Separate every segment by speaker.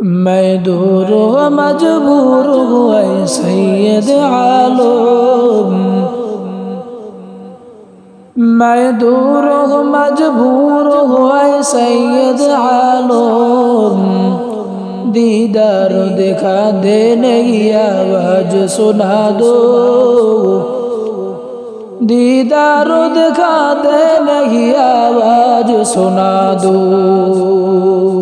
Speaker 1: میں دور و مجبور ہوں اے سید عالم میں دور و مجبور ہوں اے سید عالم دیدار دکھا دے نہیں آواز سنا دو دیدار دکھا دے نہیں آواز سنا دو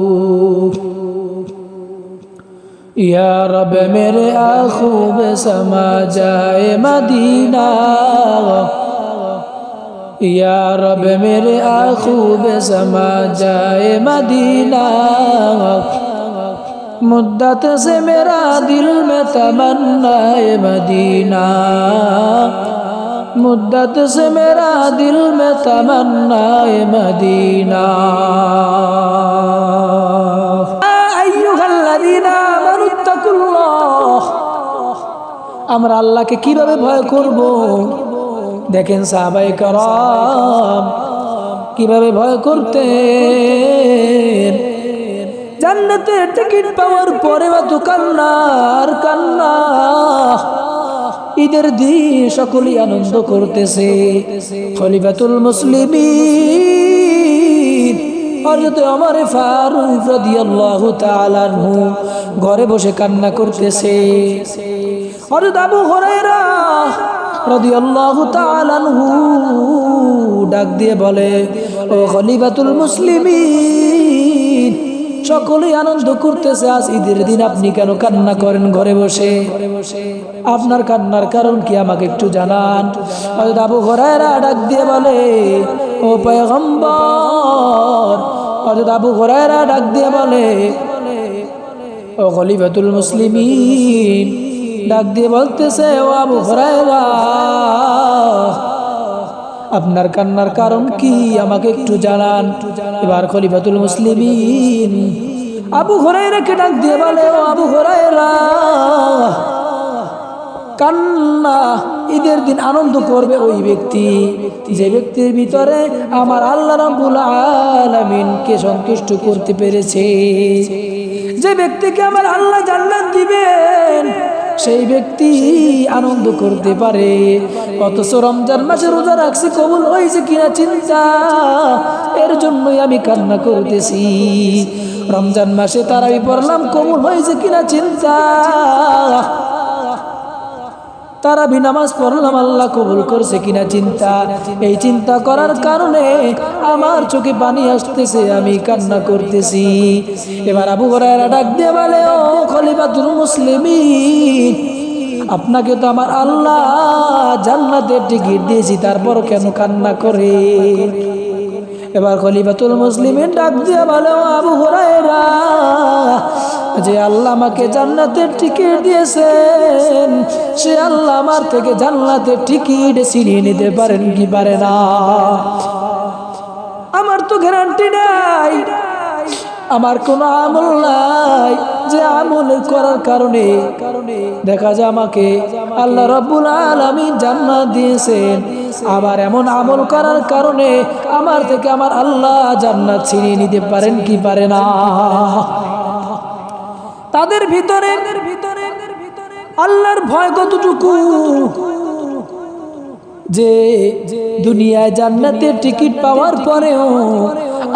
Speaker 1: یا رب میرے آنکھوں میں سما جائے مدینہ یا رب میرے آنکھوں میں سما جائے مدینہ مدت سے میرا دل میں تمنا مدینہ مدت سے میرا دل میں تمنا مدینہ আমরা আল্লাহকে কীভাবে ভয় করব? দেখেন সাহাবাই করম কীভাবে ভয় করতে জান্নাতের টিকিট পাওয়ার পরে বা তো কান্নার কান্না ঈদের দিন সকলেই আনন্দ করতেছে। খলিফাতুল মুসলিমিন, হযরত ওমর ফারুক রাদিয়াল্লাহু তাআলা ঘরে বসে কান্না করতেছে। হযরত আবু হুরায়রা রাদিয়াল্লাহু তাআলা ডাক দিয়ে বলে, ও খলিফাতুল মুসলিমিন, সকলেই আনন্দ করতেছে, আজ ঈদের দিন আপনি কেন কান্না করেন ঘরে বসে? আপনার কান্নার কারণ কি আমাকে একটু জানান? আবু হুরায়রা ডাক দিয়ে বলে, ও পয়গম্বর। হযরত আবু হুরায়রা ডাক দিয়ে বলে, ও খলিফাতুল মুসলিমিন ডাক দিয়ে বলতেছে, ও আবু হুরায়রা, আপনার কান্নার কারণ কি? আমাকে একটু জানান। এবার খলিফাতুল মুসলিমিন আবু হুরায়রাকে ডাক দিয়ে বলে, ও আবু হুরায়রা, কান্না, ঈদের দিন আনন্দ করবে ওই ব্যক্তি। যে ব্যক্তির ভিতরে আমার আল্লাহ রাব্বুল আলামিনকে সন্তুষ্ট করতে পেরেছে। যে ব্যক্তিকে আমার আল্লাহ জান্নাত দিবেন সেই ব্যক্তি আনন্দ করতে পারে। অথচ রমজান মাসে রোজা রাখছি কবুল হয়েছে কিনা চিন্তা, এর জন্যই আমি কান্না করতেছি। রমজান মাসে তারাই পড়লাম, কবুল হয়েছে কিনা চিন্তা তারা নামাজ পড়লাম, আল্লাহ কবুল করছে কিনা চিন্তা? এই চিন্তা করার কারণে আমার চোখে পানি আসতেছে, আমি কান্না করতেছি। এবার আবু হরাইরা ডাক দিয়ে বলে, ও খলিফাতুল মুসলিমিন, আপনাকে তো আমার আল্লাহ জান্নাতের টিকিট দিয়েছি, তারপর কেন কান্না করে? এবার খলিফাতুল মুসলিমের ডাক দিয়ে ও আবু হরাইরা যে আল্লাহ আমাকে জান্নাতের টিকিট দিয়েছেন, সে আল্লাহ আমার থেকে জান্নাতের টিকিট ছিনিয়ে নিতে পারেন কি পারে না? আমার তো গ্যারান্টি নাই। আমার কোনো আমল নাই যে আমল করার কারণে। দেখা যায় আমাকে আল্লাহ রব্বুল আলামিন জান্নাত দিয়েছেন। আবার এমন আমল করার কারণে আমার থেকে আমার আল্লাহ জান্নাত ছিনিয়ে নিতে পারেন কি পারে না। তাদের ভিতরে আল্লাহর ভয় কতটুকু? যে দুনিয়ায় জান্নাতের টিকিট পাওয়ার পরেও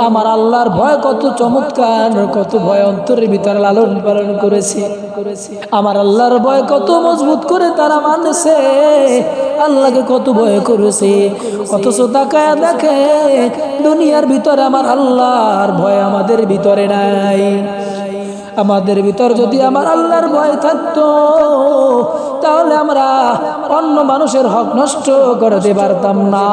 Speaker 1: আমার আল্লাহর ভয় কত চমৎকার, কত ভয় অন্তরের ভিতরে লালন পালন করেছে। আমার আল্লাহর ভয় কত মজবুত করে তারা মানছে। আল্লাহকে কত ভয় করেছে। অথচ তাকায় দেখে, দুনিয়ার ভিতরে আমার আল্লাহর ভয় আমাদের ভিতরে নাই। আমাদের ভিতর যদি আমার আল্লাহর ভয় থাকতো, তাহলে আমরা অন্য মানুষের হক নষ্ট করতে পারতাম না।